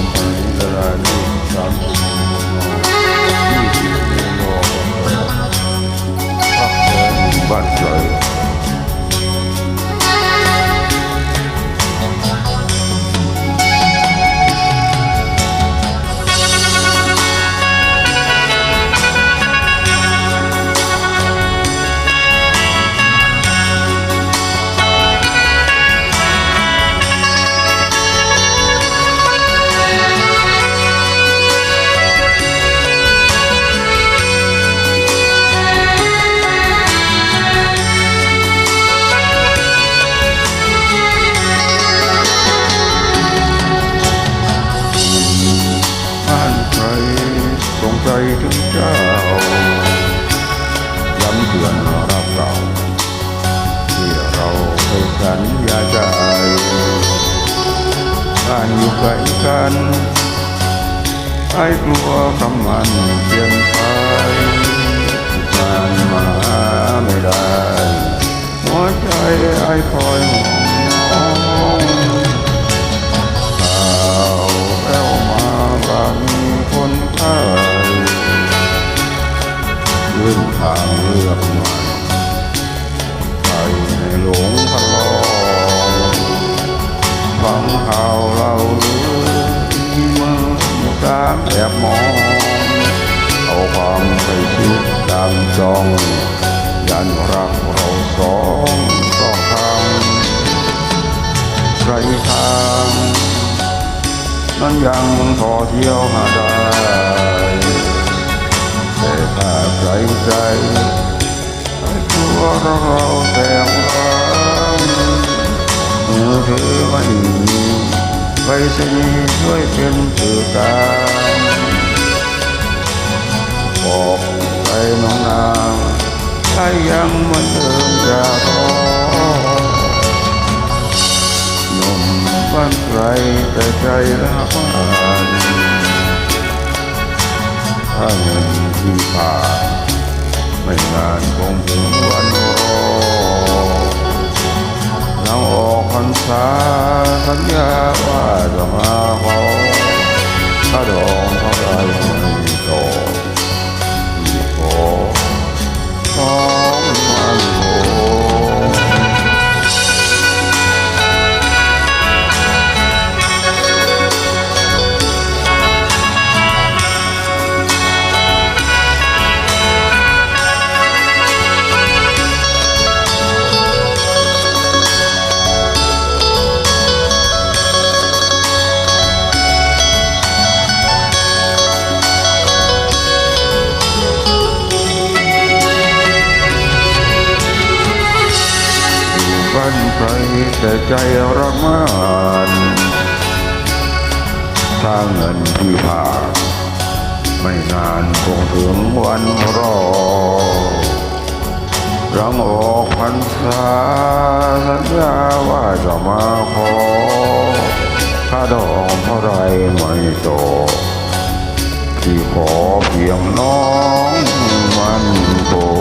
มไปละ ถึงเจ้าย้ำเตือนรักเราที่เราเคยสัญญาใจบ้านอยู่ไกล้กันไอ้กลัวคำมันเปลี่ยนไปมันมาไม่ได้ หัวใจไอ้คอยห่วง ลืมทางเลือกใหม่ไปในหลงพลองฟังข่าวเราลืมีมือตามแอบมองเอาความไปชิดตามจองยันรักเราสองต้องทำไรทางนั้นยังพอเที่ยวหาได้แต่ถ้า ใจใจไอ้ตัวเราเราแต่งรังมือถือไม่มีไปสนีย์ช่วยเป็นสื่อกลางบอกไปน้องนางใครยังเหมือนเดิมอย่าท้อหนุ่มบ้านไกลแต่ใจรักมันถ้าเงินที่ผ่าน ไม่นานคงถึงวันรอเราออกพรรษาสัญญาว่าจะมาขอถ้าดองเท่าไรไม่ต่อ รแต่ใจรักมันถ้าเงินที่ผ่านไม่นานคงถึงวันรอรังออกพรรษาสัญญาว่าจะมาขอค่าดอกเท่าไรไม่โตที่ขอเพียงน้องมันคง